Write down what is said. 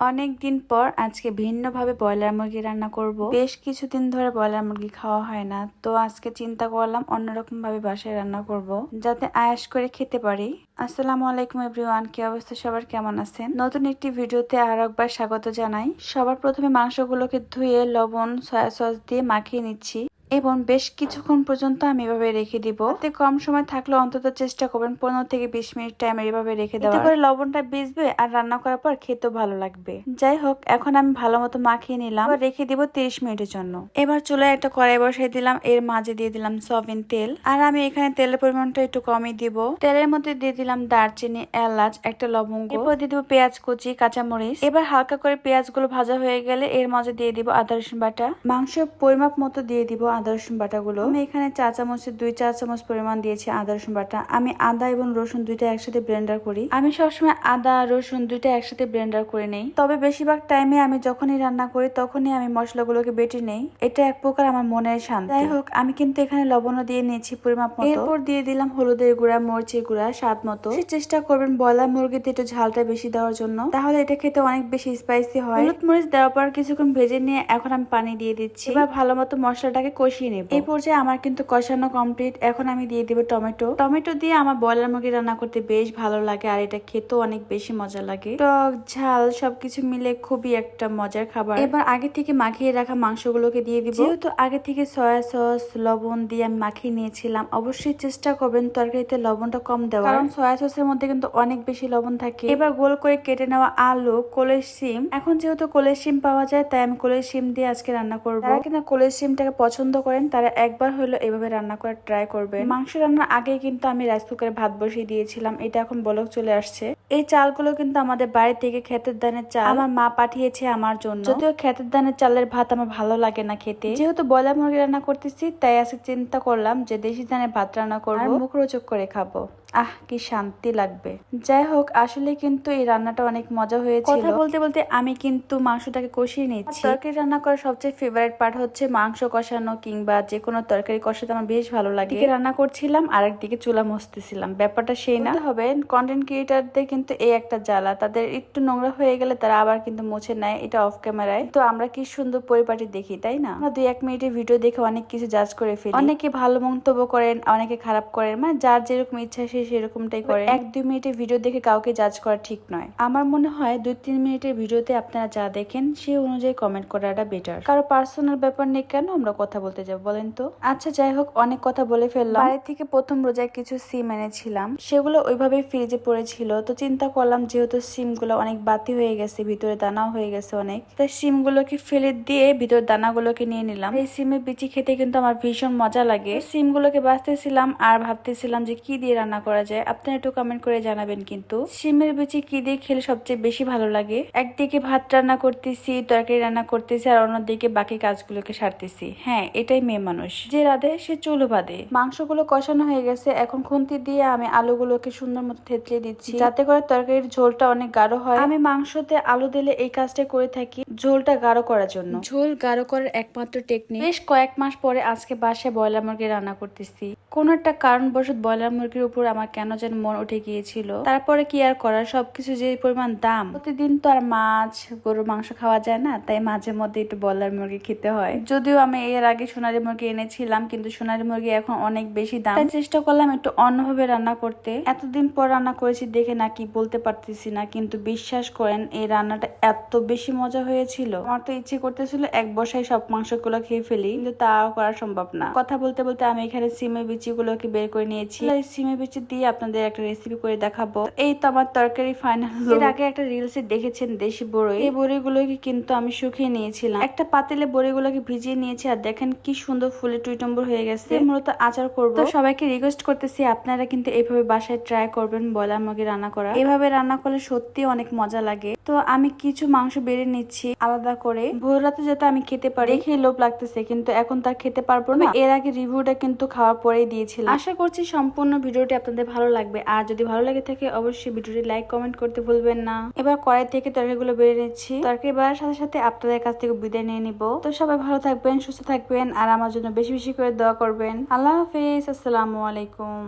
অনেক দিন পর আজকে ভিন্নভাবে ব্রয়লার মুরগি রান্না করব। বেশ কিছুদিন ধরে ব্রয়লার মুরগি খাওয়া হয় না, তো আজকে চিন্তা করলাম অন্যরকম ভাবে বাসায় রান্না করব, যাতে আয়াস করে খেতে পারি। আসসালামু আলাইকুম এভরিওয়ান, কি অবস্থা? সবার কেমন আছেন? নতুন একটি ভিডিওতে আর একবার স্বাগত জানাই। সবার প্রথমে মাংসগুলোকে ধুয়ে লবণ, সয়া সস দিয়ে মাখিয়ে নিচ্ছি। এবং বেশ কিছুক্ষণ পর্যন্ত আমি এভাবে রেখে দিব। এতে কম সময় থাকলে অন্তত চেষ্টা করবেন পনেরো থেকে বিশ মিনিট টাইম এভাবে রেখে দেওয়া করে লবণটা ভিজবে আর রান্না করার পর খেতেও ভালো লাগবে। যাই হোক এখন আমি ভালো মতো মাখিয়ে নিলাম। রেখে দিব তিরিশ মিনিটের জন্য। এবার চুলায় একটা কড়াই বসাই দিলাম। এর মাঝে দিয়ে দিলাম সয়াবিন তেল। আর আমি এখানে তেলের পরিমাণটা একটু কমই দিব। তেলের মধ্যে দিয়ে দিলাম দারচিনি এলাচ একটা লবঙ্গ। এরপর দিয়ে দিব পেঁয়াজ কুচি কাঁচামরিচ। এবার হালকা করে পেঁয়াজগুলো ভাজা হয়ে গেলে এর মাঝে দিয়ে দিব আদা রসুন বাটা। মাংস পরিমাপ মতো দিয়ে দিব আদা রসুন বাটাগুলো। আমি এখানে চা চামচের দুই চা চামচ পরিমাণ দিয়েছি আদা রসুন বাটা। আমি আদা এবং রসুন দুইটা একসাথে ব্লেন্ডার করি। আমি সবসময় আদা রসুন দুইটা একসাথে ব্লেন্ডার করে নেই। তবে বেশিরভাগ টাইমে আমি যখনই রান্না করি তখনই আমি মশলাগুলোকে বেটে নেই। এটা এক প্রকার আমার মনের শান্তি। যাই হোক আমি কিন্তু এখানে লবণও দিয়ে নিয়েছি পরিমাপ মতো। এরপর দিয়ে দিলাম হলুদের গুঁড়া মরিচের গুঁড়া স্বাদ মতো। চেষ্টা করবেন ব্রয়লার মুরগিতে একটু ঝালটা বেশি দেওয়ার জন্য। তাহলে এটা খেতে অনেক বেশি স্পাইসি হয়। হলুদ মরিচ দেওয়ার পর কিছুক্ষণ ভেজে নিয়ে এখন আমি পানি দিয়ে দিচ্ছি। এবার ভালো মতো মশলাটাকে কষিয়ে নেব। এই পর্যায়ে আমার কিন্তু কষানো কমপ্লিট এখন আমি দিয়ে দিব টমেটো। টমেটো দিয়ে আমার ব্রয়লার মুরগি রান্না করতে বেশ ভালো লাগে আর এটা খেতেও অনেক বেশি মজা লাগে। টক, ঝাল সবকিছু মিলে খুবই একটা মজার খাবার। এবার আগে থেকে মাখিয়ে রাখা মাংসগুলোকে দিয়ে দিব। যেহেতু আগে থেকে সয়া সস, লবণ দিয়ে আমি মাখিয়ে নিয়েছিলাম, অবশ্যই চেষ্টা করবেন তরকারিতে লবণটা কম দেওয়া কারণ সয়া সসের মধ্যে কিন্তু অনেক বেশি লবণ থাকে। এবার গোল করে কেটে নেওয়া আলু, কোলের সিম এখন যেহেতু কোলের সিম পাওয়া যায়, তাই আমি কোলের সিম দিয়ে আজকে রান্না করব। কিনা কোলের সিমটাকে পছন্দ করেন, তারা একবার হলো এভাবে রান্না করার ট্রাই করবেন। মাংস রান্নার আগে কিন্তু আমি রাইস কুকারে ভাত বসিয়ে দিয়েছিলাম, এটা এখন বলক চলে আসছে। এই চালগুলো কিন্তু আমাদের বাড়ি থেকে ক্ষেতের দানের চাল আমার মা পাঠিয়েছে আমার জন্য। যদিও ক্ষেতের দানের চালের ভাত আমার ভালো লাগে না খেতে। যেহেতু ব্রয়লার মুরগি রান্না করতেছি তাই আজকে চিন্তা করলাম যে দেশি ধানের ভাত রান্না করব। মুখরোচক করে খাব। আহ কি শান্তি লাগবে। যাই হোক আসলে কিন্তু এই রান্নাটা অনেক মজা হয়েছিল। কথা বলতে বলতে আমি কিন্তু মাংসটাকে কষিয়ে নিচ্ছি। তরকারি রান্না করার সবচেয়ে ফেভারিট পার্ট হচ্ছে মাংস কষানো কিংবা যে কোনো তরকারি কষাতে আমার বেশ ভালো লাগে। রান্না করছিলাম আর একদিকে চুলা মুছতেছিলাম। ব্যাপারটা সেই না। হবে। কন্টেন্ট ক্রিয়েটারদের কিন্তু এই একটা জ্বালা। তাদের একটু নোংরা হয়ে গেলে তারা আবার কিন্তু মুছে নেয়, এটা অফ ক্যামেরায় তো আমরা কি সুন্দর পরিপাটি দেখি, তাই না? আমরা দুই এক মিনিটের ভিডিও দেখে অনেক কিছু জাজ করে ফেলি। অনেকে ভালো মন্তব্য করেন, অনেকে খারাপ করেন মানে যার যেরকম ইচ্ছা সে সেরকমটাই করে। এক দুই মিনিটের ভিডিও দেখে কাউকে জাজ করা ঠিক নয়। আমার মনে হয় দুই তিন মিনিটের ভিডিওতে আপনারা যা দেখেন, সে অনুযায়ী কমেন্ট করাটা বেটার কারও পার্সোনাল ব্যাপার নেই কেন আমরা কথা বলতে যাব, বলেন তো? আচ্ছা যাই হোক, অনেক কথা বলে ফেললাম। বাড়ি থেকে প্রথম রোজায় কিছু সিম এনেছিলাম। সেগুলো ওইভাবেই ফ্রিজে পড়েছিল। তো চিন্তা করলাম যেহেতু সিমগুলো অনেক বাতি হয়ে গেছে, ভিতরে দানাও হয়ে গেছে অনেক। তাই সিম গুলোকে ফেলে দিয়ে ভিতর দানাগুলোকে নিয়ে নিলাম। এই সিমের বিচি খেতে কিন্তু আমার ভীষণ মজা লাগে। সিম গুলোকে বাঁচতেছিলাম আর ভাবতেছিলাম যে কি দিয়ে রান্না করা যায়। আপনারা একটু কমেন্ট করে জানাবেন কিন্তু। সিমের বিচি কি দিয়ে খেলে সবচেয়ে বেশি ভালো লাগে? একদিকে ভাত রান্না করতেছি, তরকারি রান্না করতেছি আর অন্যদিকে বাকি কাজগুলোকে সারতেছি। হ্যাঁ এটাই মেয়ে মানুষ। যে রাধে, সে চুলো বাঁধে। মাংসগুলো কষানো হয়ে গেছে। এখন খুন্তি দিয়ে আমি আলুগুলোকে সুন্দর মতো থেতলে দিচ্ছি। যাতে করে তরকারির ঝোলটা অনেক গাঢ় হয়। আমি মাংসতে আলু দিলে এই কাজটা করে থাকি। ঝোলটা গাঢ় করার জন্য। ঝোল গাঢ় করার একমাত্র টেকনিক বেশ কয়েক মাস পরে আজকে বাসায় ব্রয়লার মুরগি রান্না করতেছি। কোন একটা কারণবশত ব্রয়লার মুরগির উপর আমার কেন যেন মন উঠে গিয়েছিল। তারপরে কি আর করার? সবকিছু যে পরিমাণ দাম। প্রতিদিন তো আর মাছ গরুর মাংস খাওয়া যায় না তাই মাঝে মধ্যে একটু ব্রয়লার মুরগি খেতে হয়। যদিও আমি এর আগে সোনালী মুরগি এনেছিলাম কিন্তু সোনালী মুরগি এখন অনেক বেশি দাম। তাই চেষ্টা করলাম একটু অন্যভাবে রান্না করতে। এতদিন পর রান্না করেছি দেখে নাকি বলতে পারতেছি না কিন্তু বিশ্বাস করেন এই রান্নাটা এত বেশি মজা হয়েছিল। আমার তো ইচ্ছে করতেছিল এক বসায় সব মাংসগুলো খেয়ে ফেলি, কিন্তু তাও করা সম্ভব না। কথা বলতে বলতে আমি এখানে সিমের বিচিগুলোকে বের করে নিয়েছি। সিমের বিচি দিয়ে আপনাদের একটা রেসিপি করে দেখাবো। এই তো আমার তরকারি ফাইনাল এর আগে একটা রিলসে দেখেছেন দেশি বড়ই। এই বড়িগুলোকে কিন্তু আমি শুকিয়ে নিয়েছিলাম। একটা পাতিলে বড়িগুলোকে ভিজিয়ে নিয়েছি আর দেখেন কি সুন্দর ফুলে টুইটম্বর হয়ে গেছে। মূলত আচার করব। সবাইকে রিকোয়েস্ট করতেছি, আপনারা কিন্তু এইভাবে বাসায় ট্রাই করবেন বয়লার মুরগি রান্না করা। এভাবে রান্না করলে সত্যি অনেক মজা লাগে। তো আমি কিছু মাংস বেড়ে নিচ্ছি আলাদা করে। ভোর রাতে যাতে আমি খেতে পারি। দেখে লোভ লাগতেছে, কিন্তু এখন তার খেতে পারব না। এর আগে রিভিউটা কিন্তু খাওয়ার পরেই দিয়েছিলাম। আশা করছি সম্পূর্ণ ভিডিওটি আপনাদের ভালো লাগবে। আর যদি ভালো লাগে থাকে, অবশ্যই ভিডিওটি লাইক, কমেন্ট করতে ভুলবেন না। এবার কড়াই থেকে তরকারিগুলো বেড়ে নিচ্ছি। তরকারি বাড়ার সাথে সাথে আপনাদের কাছ থেকে বিদায় নিয়ে নিব। তো সবাই ভালো থাকবেন, সুস্থ থাকবেন, আর আমার জন্য বেশি বেশি করে দোয়া করবেন। আল্লাহ হাফিজ, আসসালামু আলাইকুম।